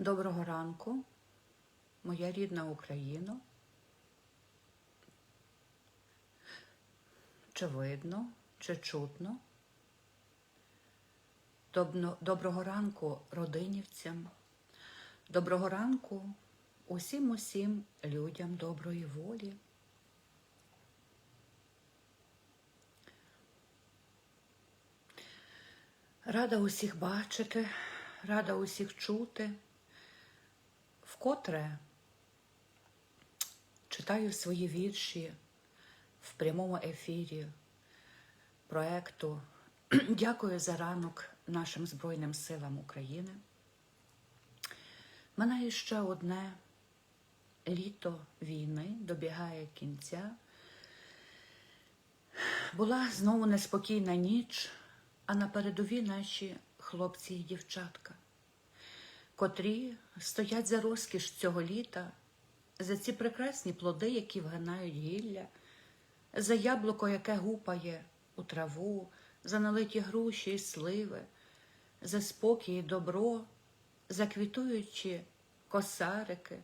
Доброго ранку, моя рідна Україна. Чи видно, чи чутно? Доброго ранку родинівцям, доброго ранку усім усім людям доброї волі. Рада усіх бачити, рада усіх чути. Вкотре читаю свої вірші в прямому ефірі проекту. Дякую за ранок нашим Збройним силам України. Мене ще одне літо війни добігає кінця. Була знову неспокійна ніч, а на передові наші хлопці і дівчатка, котрі стоять за розкіш цього літа, за ці прекрасні плоди, які вгинають гілля, за яблуко, яке гупає у траву, за налиті груші і сливи, за спокій і добро, за квітуючі косарики,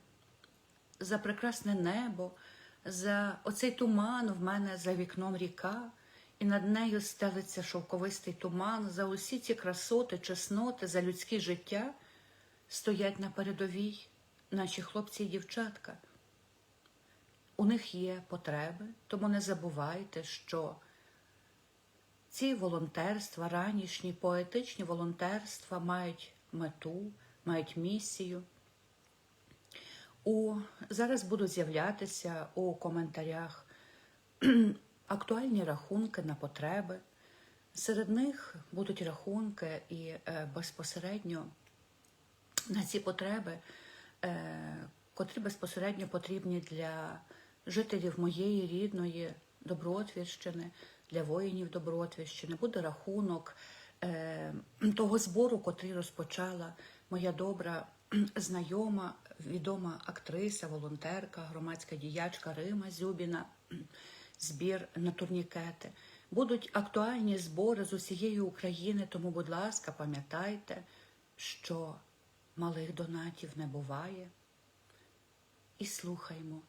за прекрасне небо, за оцей туман в мене за вікном ріка, і над нею стелиться шовковистий туман, за усі ці красоти, чесноти, за людське життя стоять на передовій наші хлопці і дівчатка. У них є потреби, тому не забувайте, що ці волонтерства, ранішні, поетичні волонтерства мають мету, мають місію. У, зараз будуть з'являтися у коментарях актуальні рахунки на потреби. Серед них будуть рахунки і е, безпосередньо на ці потреби, е, котрі безпосередньо потрібні для жителів моєї рідної Добротвірщини, для воїнів Добротвірщини. Буде рахунок е, того збору, котрий розпочала моя добра знайома, відома актриса, волонтерка, громадська діячка Рима Зюбіна, збір на турнікети. Будуть актуальні збори з усієї України, тому, будь ласка, пам'ятайте, що малих донатів не буває. І слухаймо,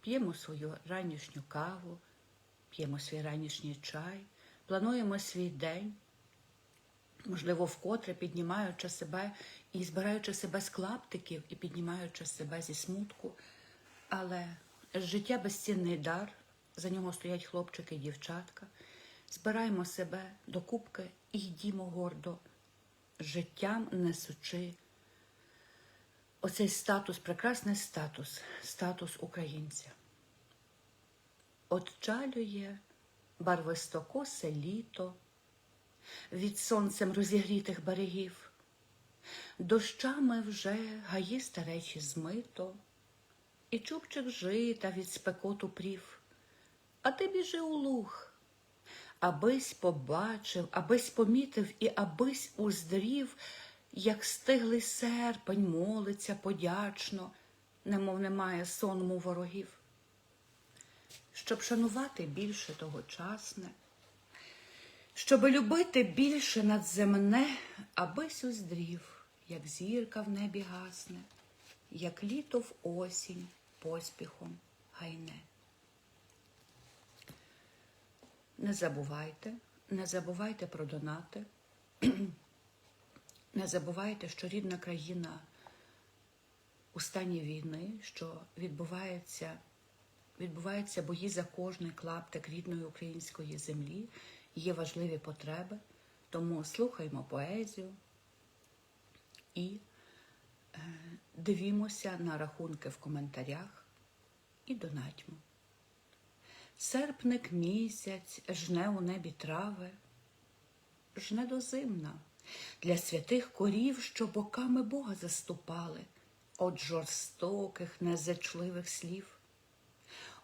п'ємо свою ранішню каву, п'ємо свій ранішній чай, плануємо свій день, можливо, вкотре піднімаючи себе і збираючи себе з клаптиків і піднімаючи себе зі смутку. Але життя безцінний дар, за нього стоять хлопчики і дівчатка. Збираємо себе до кубки і йдімо гордо, життям несучи оцей статус, прекрасний статус, статус українця. Отчалює барвистокосе літо від сонцем розігрітих берегів, дощами вже гаї старечі змито, і чубчик жита від спекоту прів. А ти біжи у луг, абись побачив, абись помітив і абись уздрів, як стиглий серпень молиться подячно, немов немає сонму ворогів. Щоб шанувати більше тогочасне, щоб любити більше надземне, абись уздрів, як зірка в небі гасне, як літо в осінь поспіхом гайне. Не забувайте, не забувайте про донати, не забувайте, що рідна країна у стані війни, що відбувається, відбуваються бої за кожний клаптик рідної української землі, є важливі потреби. Тому слухаймо поезію і е, дивімося на рахунки в коментарях і донатьмо. Серпник місяць жне у небі трави, жне дозимна для святих корів, що боками Бога заступали, от жорстоких, незачливих слів,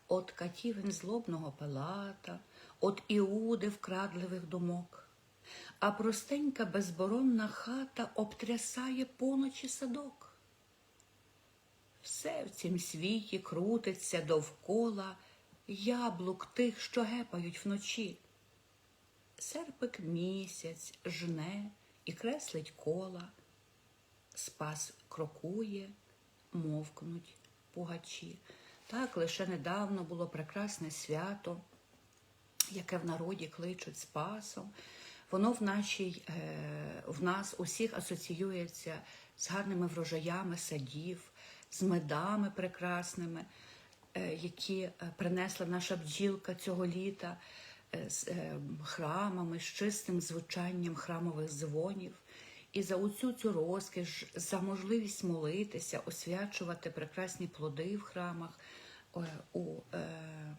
от катівень злобного Пилата, от Іуди вкрадливих думок, а простенька безборонна хата обтрясає поночі садок. Все в цім світі крутиться довкола яблук тих, що гепають вночі. Серпик місяць жне і креслить кола, Спас крокує, мовкнуть пугачі. Так, лише недавно було прекрасне свято, яке в народі кличуть Спасом. Воно в нашій, е, в нас усіх асоціюється з гарними врожаями садів, з медами прекрасними, е, які е, принесла наша бджілка цього літа, з е, храмами, з чистим звучанням храмових дзвонів. І за оцю цю розкіш, за можливість молитися, освячувати прекрасні плоди в храмах е, у е,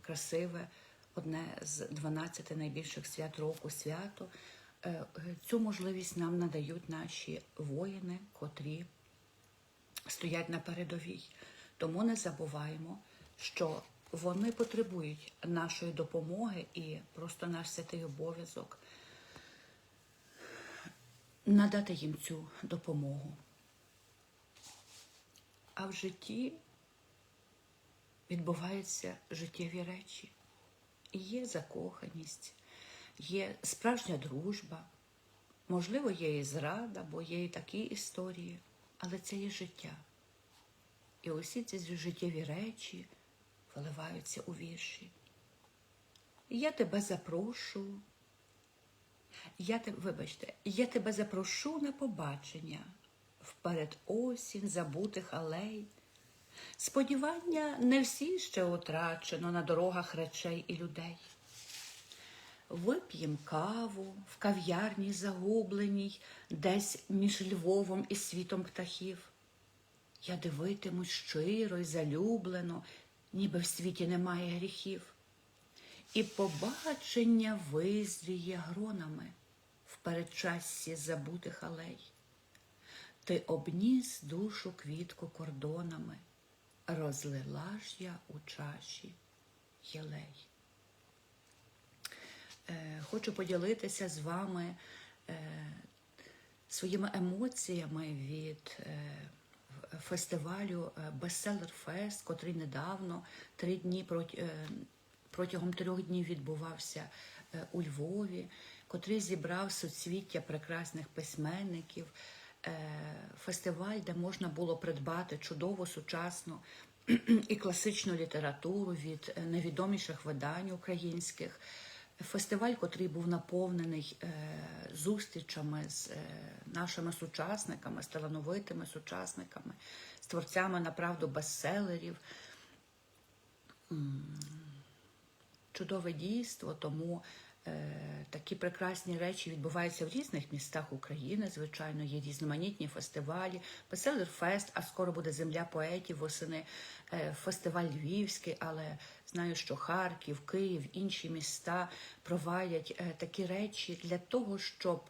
красиве, одне з 12 найбільших свят року свято. Е, е, Цю можливість нам надають наші воїни, котрі стоять на передовій. Тому не забуваємо, що вони потребують нашої допомоги і просто наш святий обов'язок надати їм цю допомогу. А в житті відбуваються життєві речі. І є закоханість, є справжня дружба, можливо, є і зрада, бо є і такі історії, але це є життя. І усі ці життєві речі виливаються у вірші. Я тебе запрошую. Я те, вибачте, я тебе запрошу на побачення вперед осінь забутих алей. Сподівання не всі ще утрачено на дорогах речей і людей. Вип'єм каву в кав'ярні загубленій, десь між Львовом і світом птахів. Я дивитимусь щиро й залюблено, ніби в світі немає гріхів. І побачення визріє гронами в передчассі забутих алей. Ти обніс душу квітку кордонами, розлила ж я у чаші єлей. Е, хочу поділитися з вами е, своїми емоціями від е, фестивалю Bestseller Fest, котрий недавно три дні е, протягом трьох днів відбувався е, у Львові, котрий зібрав соцвіття прекрасних письменників. Е, Фестиваль, де можна було придбати чудову сучасну і класичну літературу від е, найвідоміших видань українських. Фестиваль, котрий був наповнений е, зустрічами з е, нашими сучасниками, з талановитими сучасниками, з творцями направду бестселерів. Чудове дійство, тому е, такі прекрасні речі відбуваються в різних містах України. Звичайно, є різноманітні фестивалі, Бестселер Фест, а скоро буде Земля поетів восени, фестиваль Львівський, але знаю, що Харків, Київ, інші міста проводять е, такі речі для того, щоб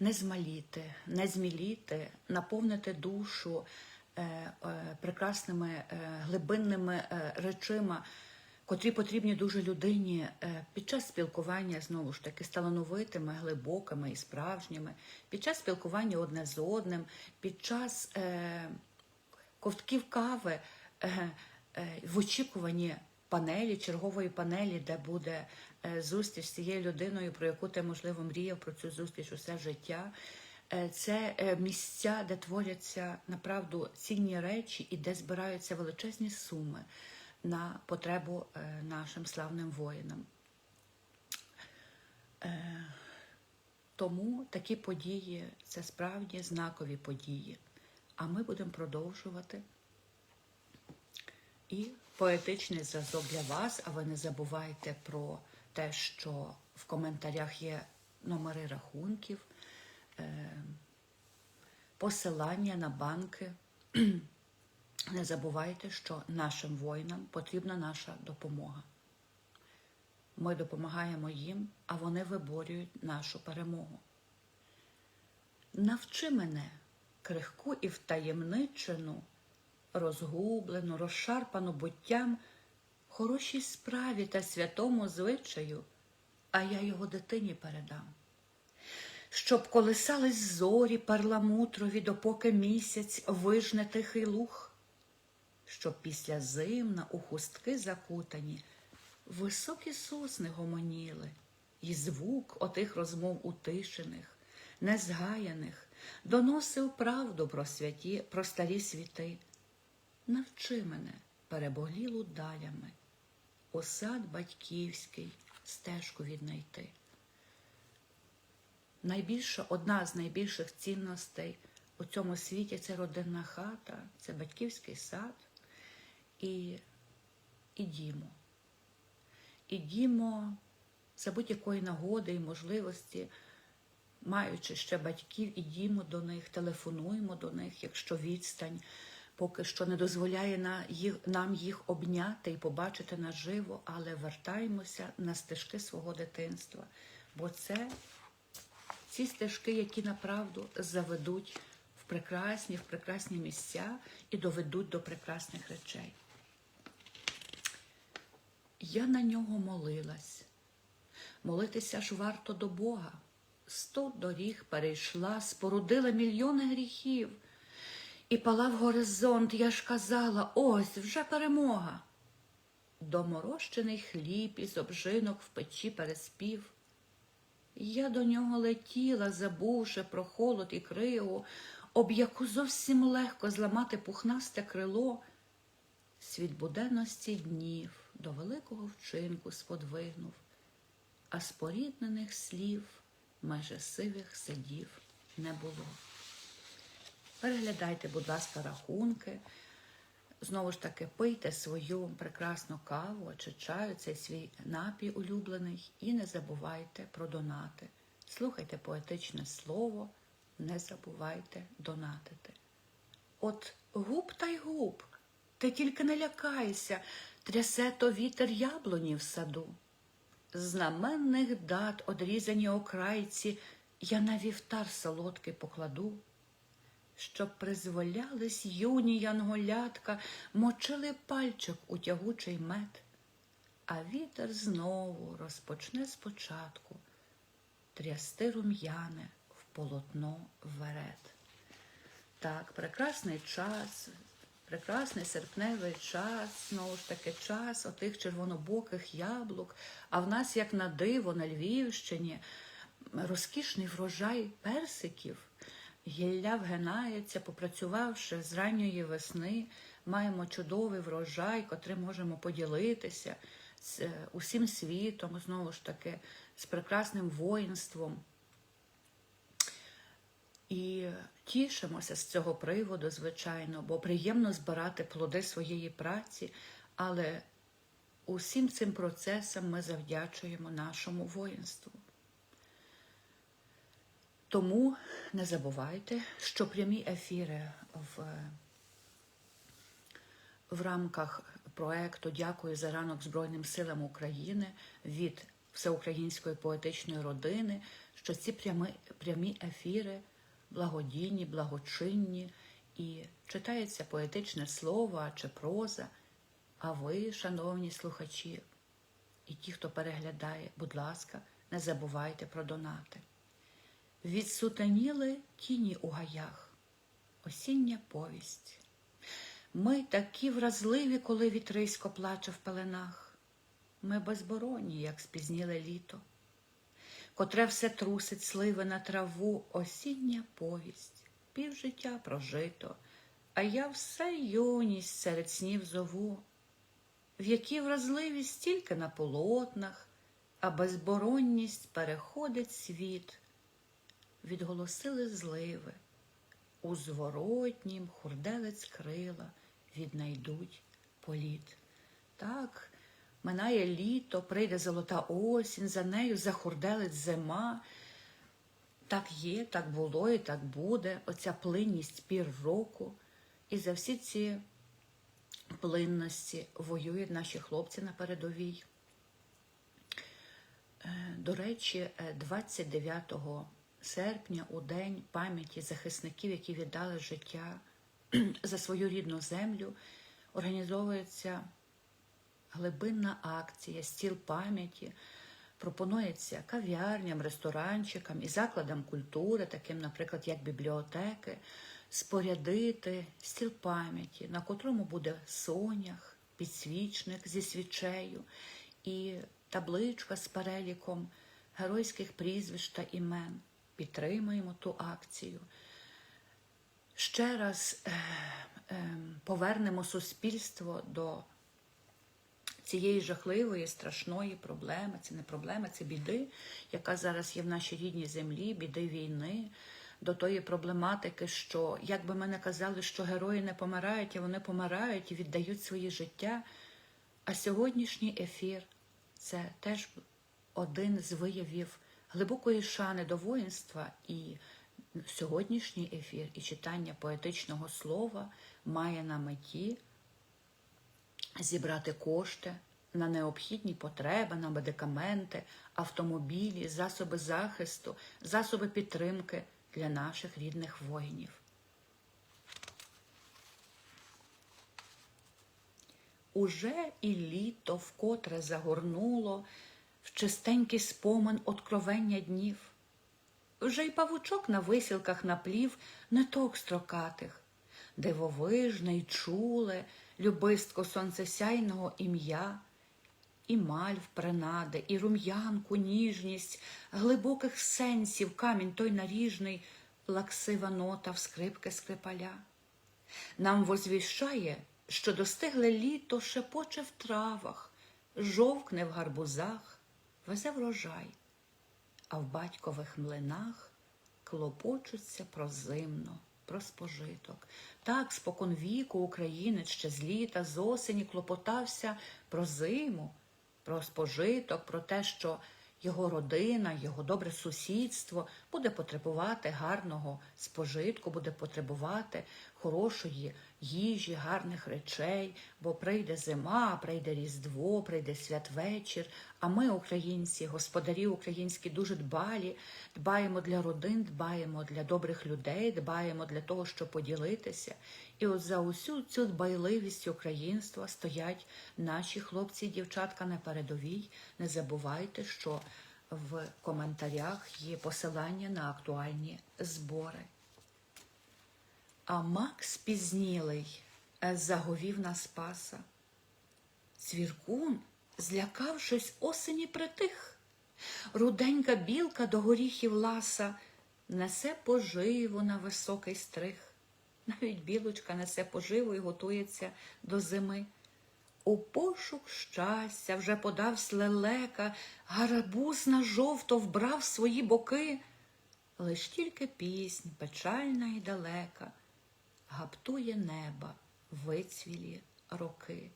не змаліти, не зміліти, наповнити душу е, е, прекрасними глибинними речима, котрі потрібні дуже людині під час спілкування знову ж таки з талановитими, глибокими і справжніми, під час спілкування одне з одним, під час ковтків кави в очікуванні панелі, чергової панелі, де буде е, зустріч з цією людиною, про яку ти, можливо, мріяв про цю зустріч усе життя. Е, Це е, місця, де творяться направду цінні речі і де збираються величезні суми на потребу нашим славним воїнам. Тому такі події це справді знакові події. А ми будемо продовжувати. І поетичний зразок для вас, а ви не забувайте про те, що в коментарях є номери рахунків, е, посилання на банки. Не забувайте, що нашим воїнам потрібна наша допомога. Ми допомагаємо їм, а вони виборюють нашу перемогу. Навчи мене крихку і втаємничену, розгублену, розшарпану буттям, хорошій справі та святому звичаю, а я його дитині передам. Щоб колисались зорі парламутрові, допоки місяць вижне тихий луг, щоб після зимна у хустки закутані високі сосни гомоніли, і звук отих розмов утишених, незгаяних, доносив правду про святі, про старі світи. Навчи мене переболілу далями, осад батьківський стежку віднайти. Найбільша, одна з найбільших цінностей у цьому світі це родинна хата, це батьківський сад і, і дімо. І дімо за будь-якої нагоди і можливості, маючи ще батьків, ідімо до них, телефонуємо до них, якщо відстань поки що не дозволяє на їх, нам їх обняти і побачити наживо, але вертаємося на стежки свого дитинства. Бо це ці стежки, які направду заведуть в прекрасні, в прекрасні місця і доведуть до прекрасних речей. Я на нього молилась. Молитися ж варто до Бога. Сто доріг перейшла, спорудила мільйони гріхів. І палав горизонт, я ж казала, ось вже перемога. Доморощений хліб із обжинок в печі переспів. Я до нього летіла, забувши про холод і криву, об яку зовсім легко зламати пухнасте крило. Світ буденності днів до великого вчинку сподвигнув, а споріднених слів майже сивих сидів не було. Переглядайте, будь ласка, рахунки. Знову ж таки, пийте свою прекрасну каву чи чаю, цей свій напій улюблений, і не забувайте про донати. Слухайте поетичне слово, не забувайте донатити. От губ та й губ, ти тільки не лякайся, трясе то вітер яблуні в саду. Знаменних дат, одрізані окрайці, я на вівтар солодкий покладу щоб призволялись юні янголятка, мочили пальчик у тягучий мед, а вітер знову розпочне спочатку трясти рум'яне в полотно верет. Так, прекрасний час, прекрасний серпневий час, знову ж таки, час отих червонобоких яблук, а в нас, як на диво, на Львівщині, розкішний врожай персиків. Гілля вгинається, попрацювавши з ранньої весни, маємо чудовий врожай, котрим можемо поділитися з усім світом, знову ж таки, з прекрасним воїнством. І тішимося з цього приводу, звичайно, бо приємно збирати плоди своєї праці, але усім цим процесам ми завдячуємо нашому воїнству. Тому не забувайте, що прямі ефіри в в рамках проекту Дякую за ранок Збройним силам України від Всеукраїнської поетичної родини, що ці прямі, прямі ефіри благодійні, благочинні і читається поетичне слово чи проза. А ви, шановні слухачі, і ті, хто переглядає, будь ласка, не забувайте про донати. Відсутеніли тіні у гаях, осіння повість. Ми такі вразливі, коли вітрисько плаче в пеленах. Ми безборонні, як спізніле літо, котре все трусить сливи на траву, осіння повість, півжиття прожито, а я все юність серед снів зову, в якій вразливість тільки на полотнах, а безборонність переходить світ відголосили зливи, у зворотнім хурделець крила віднайдуть політ. Так, минає літо, прийде золота осінь, за нею захурделець зима. Так є, так було і так буде, оця плинність пір року. І за всі ці плинності воюють наші хлопці на передовій. Е, до речі, 29 е, серпня, у день пам'яті захисників, які віддали життя за свою рідну землю, організовується глибинна акція, стіл пам'яті. Пропонується кав'ярням, ресторанчикам і закладам культури, таким, наприклад, як бібліотеки, спорядити стіл пам'яті, на котрому буде сонях, підсвічник зі свічею і табличка з переліком геройських прізвищ та імен підтримуємо ту акцію. ще раз е, е, повернемо суспільство до цієї жахливої, страшної проблеми. Це не проблема, це біди, яка зараз є в нашій рідній землі, біди війни, до тої проблематики, що, як би ми не казали, що герої не помирають, а вони помирають і віддають свої життя. А сьогоднішній ефір це теж один з виявів глибокої шани до воїнства. І сьогоднішній ефір і читання поетичного слова має на меті зібрати кошти на необхідні потреби, на медикаменти, автомобілі, засоби захисту, засоби підтримки для наших рідних воїнів. Уже і літо вкотре загорнуло в чистенький спомин откровення днів. Вже й павучок на висілках наплів ниток строкатих, дивовижне й чуле, любистко сонцесяйного ім'я, і мальв принади, і рум'янку, ніжність, глибоких сенсів камінь той наріжний, лаксива нота в скрипки скрипаля. Нам возвіщає, що достигле літо шепоче в травах, жовкне в гарбузах, везе врожай, а в батькових млинах клопочуться про зимно, про спожиток. Так спокон віку українець ще з літа, з осені клопотався про зиму, про спожиток, про те, що його родина, його добре сусідство буде потребувати гарного спожитку, буде потребувати хорошої їжі, гарних речей, бо прийде зима, прийде Різдво, прийде святвечір. А ми, українці, господарі українські, дуже дбалі, дбаємо для родин, дбаємо для добрих людей, дбаємо для того, щоб поділитися. І от за усю цю дбайливість українства стоять наші хлопці і дівчатка на передовій. Не забувайте, що в коментарях є посилання на актуальні збори. А Макс пізнілий е, заговів на Спаса. Цвіркун, злякавшись, осені притих. Руденька білка до горіхів ласа несе поживу на високий стриг. Навіть білочка несе поживу і готується до зими. У пошук щастя вже подавсь лелека, гарабуз на жовто вбрав свої боки. Лиш тільки піснь печальна і далека гаптує неба вицвілі роки,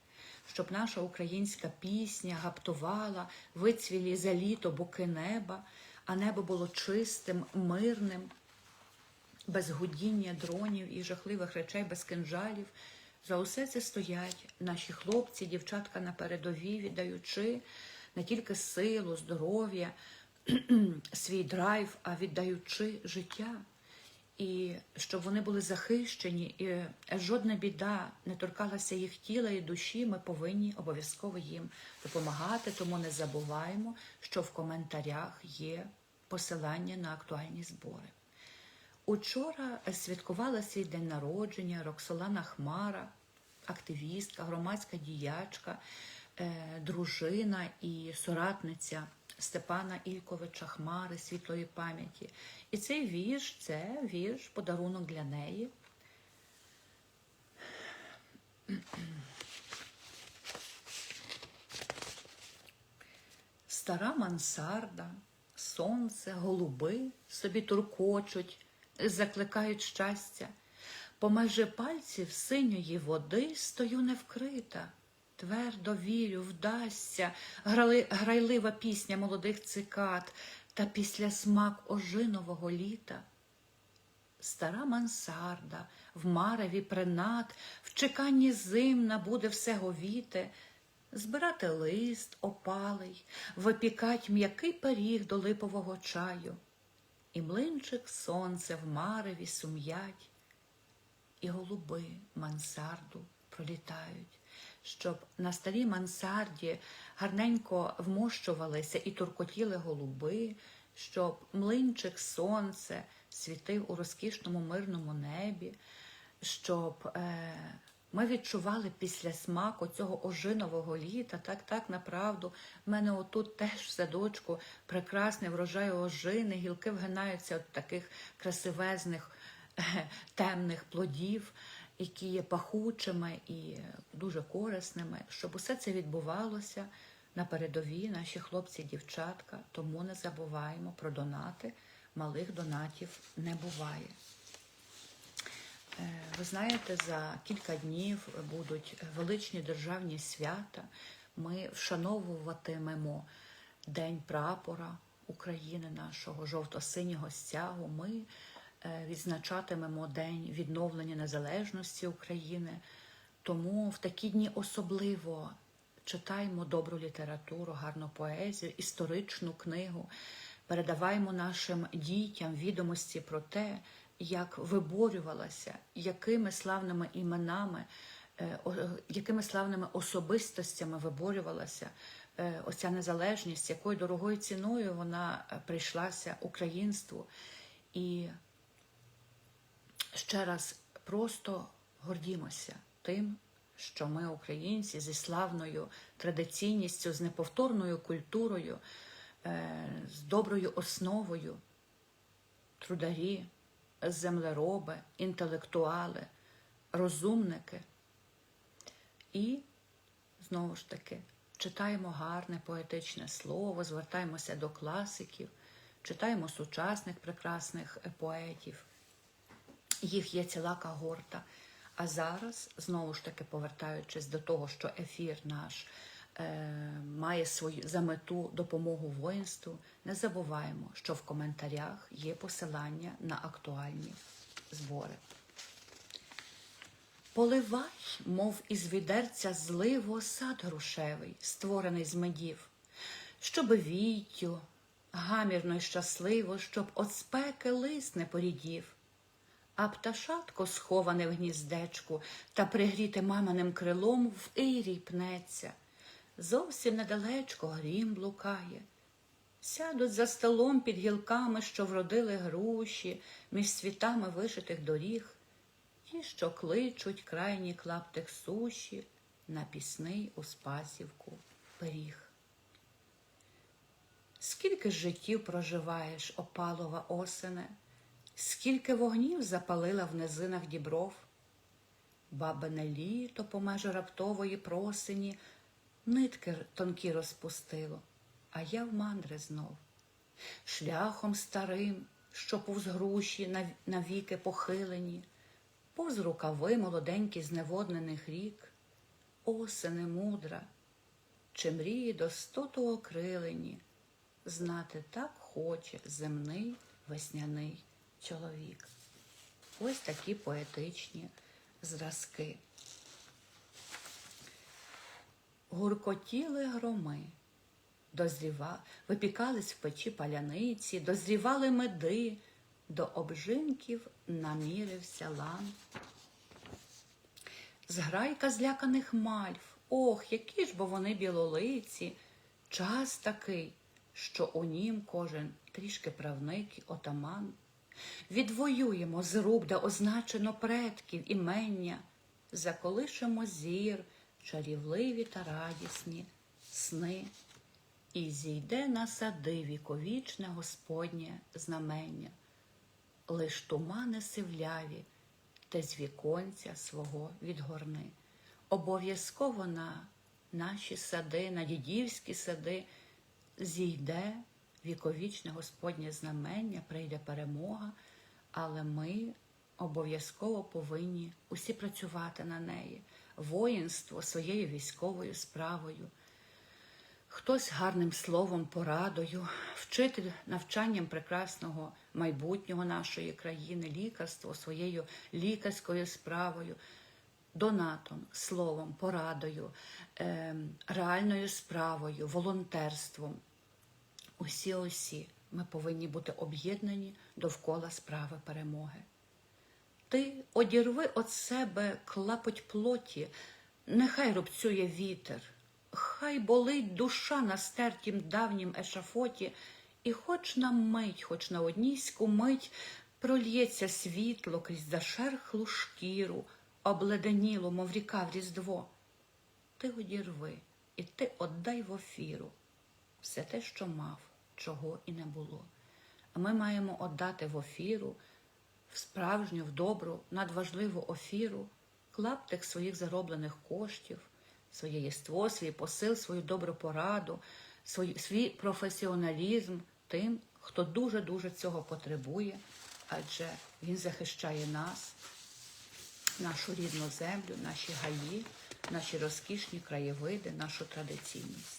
щоб наша українська пісня гаптувала вицвілі за літо боки неба, а небо було чистим, мирним, без гудіння дронів і жахливих речей, без кинжалів. За усе це стоять наші хлопці, дівчатка на передовій, віддаючи не тільки силу, здоров'я, свій драйв, а віддаючи життя. І щоб вони були захищені, і жодна біда не торкалася їх тіла і душі, ми повинні обов'язково їм допомагати. Тому не забуваємо, що в коментарях є посилання на актуальні збори. Учора святкувала свій день народження Роксолана Хмара, активістка, громадська діячка, е, дружина і соратниця Степана Ільковича Хмари світлої пам'яті. І цей вірш це вірш, подарунок для неї. Стара мансарда, сонце, голуби собі туркочуть, закликають щастя. По межі пальців синьої води стою невкрита. Твердо вірю, вдасться. Грали, грайлива пісня молодих цикад. Та після смак ожинового літа. Стара мансарда в мареві принад, в чеканні зим набуде все говіте, збирати лист опалий, випікать м'який пиріг до липового чаю, і млинчик сонце в мареві сум'ять, і голуби мансарду пролітають щоб на старій мансарді гарненько вмощувалися і туркотіли голуби, щоб млинчик сонце світив у розкішному мирному небі, щоб е, ми відчували після смаку цього ожинового літа. Так, так, направду, в мене отут теж в садочку прекрасний врожай ожини, гілки вгинаються от таких красивезних темних плодів, які є пахучими і дуже корисними, щоб усе це відбувалося на передовій, наші хлопці, дівчатка. Тому не забуваємо про донати. Малих донатів не буває. Е, Ви знаєте, за кілька днів будуть величні державні свята. Ми вшановуватимемо День прапора України, нашого жовто-синього стягу. Ми відзначатимемо День відновлення незалежності України. Тому в такі дні особливо читаємо добру літературу, гарну поезію, історичну книгу, передаваємо нашим дітям відомості про те, як виборювалася, якими славними іменами, е, е, якими славними особистостями виборювалася е, оця незалежність, якою дорогою ціною вона е, прийшлася українству. І ще раз просто гордімося тим, що ми, українці, зі славною традиційністю, з неповторною культурою, е, з доброю основою, трударі, землероби, інтелектуали, розумники. І знову ж таки читаємо гарне поетичне слово, звертаємося до класиків, читаємо сучасних прекрасних е, поетів. Їх є ціла когорта. А зараз, знову ж таки, повертаючись до того, що ефір наш е, має свою за мету допомогу воїнству, не забуваємо, що в коментарях є посилання на актуальні збори. Поливай, мов із відерця зливо сад грушевий, створений з медів, щоби віттю, гамірно й щасливо, щоб от спеки лист не порідів. А пташатко, сховане в гніздечку та пригріте маминим крилом, в ірій пнеться. Зовсім недалечко грім блукає. Сядуть за столом під гілками, що вродили груші, між світами вишитих доріг, ті, що кличуть крайній клаптик суші на пісний у спасівку пиріг. Скільки ж життів проживаєш, опалова осене, скільки вогнів запалила в низинах дібров, бабине літо по межі раптової просині нитки тонкі розпустило, а я в мандри знов. Шляхом старим, що повз груші навіки похилені, повз рукави молоденькі зневоднених рік, осени мудра, чи мрії достоту окрилені, знати так хоче земний весняний чоловік. Ось такі поетичні зразки. Гуркотіли громи, дозріва, випікались в печі паляниці, дозрівали меди, до обжинків намірився лан. Зграйка зляканих мальв, ох, які ж бо вони білолиці, час такий, що у нім кожен трішки правник і отаман. Відвоюємо зруб, де означено предків імення, заколишемо зір, чарівливі та радісні сни, і зійде на сади віковічне Господнє знамення, лиш тумани сивляві, те з віконця свого відгорни. Обов'язково на наші сади, на дідівські сади зійде віковічне Господнє знамення, прийде перемога, але ми обов'язково повинні усі працювати на неї, воїнство своєю військовою справою. Хтось гарним словом, порадою, вчитель навчанням прекрасного майбутнього нашої країни, лікарство своєю лікарською справою, донатом, словом, порадою, ем, реальною справою, волонтерством. Усі усі ми повинні бути об'єднані довкола справи перемоги. Ти одірви від себе клапоть плоті, нехай рубцює вітер, хай болить душа на стертім давнім ешафоті, і хоч на мить, хоч на одніську мить прольється світло крізь зашерхлу шкіру, обледенілу, мов ріка в різдво. Ти одірви, і ти отдай в офіру все те, що мав, чого і не було. А ми маємо отдати в офіру в справжню, в добру, надважливу офіру, клаптик своїх зароблених коштів, своє єство, свій посил, свою добру пораду, свій, свій професіоналізм тим, хто дуже-дуже цього потребує, адже він захищає нас, нашу рідну землю, наші гаї, наші розкішні краєвиди, нашу традиційність.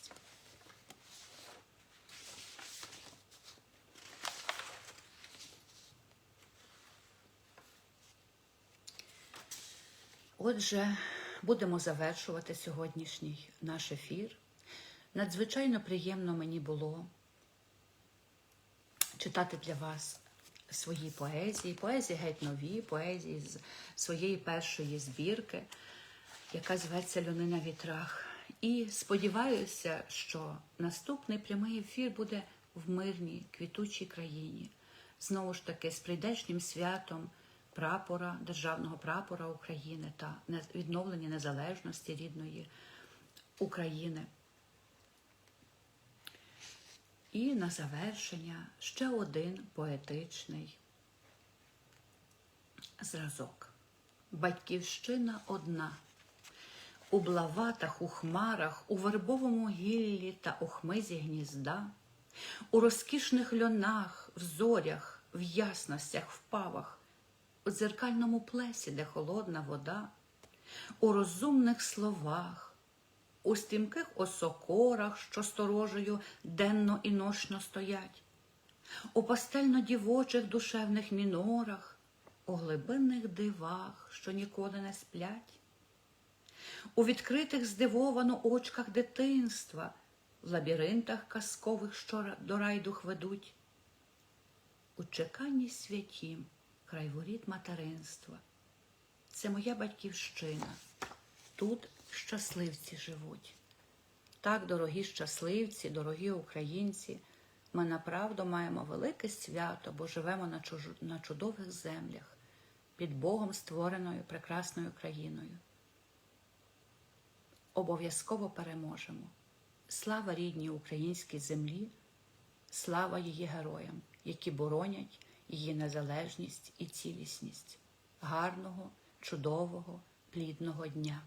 Отже, будемо завершувати сьогоднішній наш ефір. Надзвичайно приємно мені було читати для вас свої поезії, поезії геть нові, поезії з своєї першої збірки, яка зветься Люни на вітрах. І сподіваюся, що наступний прямий ефір буде в мирній, квітучій країні. Знову ж таки, з прийдешнім святом прапора, державного прапора України та відновлення незалежності рідної України. І на завершення ще один поетичний зразок. Батьківщина одна. У блаватах, у хмарах, у вербовому гіллі та у хмизі гнізда, у розкішних льонах, в зорях, в ясностях, в павах, у дзеркальному плесі, де холодна вода, у розумних словах, у стрімких осокорах, що сторожею денно і нощно стоять, у пастельно-дівочих душевних мінорах, у глибинних дивах, що ніколи не сплять, у відкритих здивовано очках дитинства, в лабіринтах казкових, що до райдух ведуть, у чеканні святім, край воріт материнства. Це моя батьківщина. Тут щасливці живуть. Так, дорогі щасливці, дорогі українці, ми направду маємо велике свято, бо живемо на, чуж... на чудових землях, під Богом створеною прекрасною країною. Обов'язково переможемо. Слава рідній українській землі, слава її героям, які боронять її незалежність і цілісність. Гарного, чудового, плідного дня!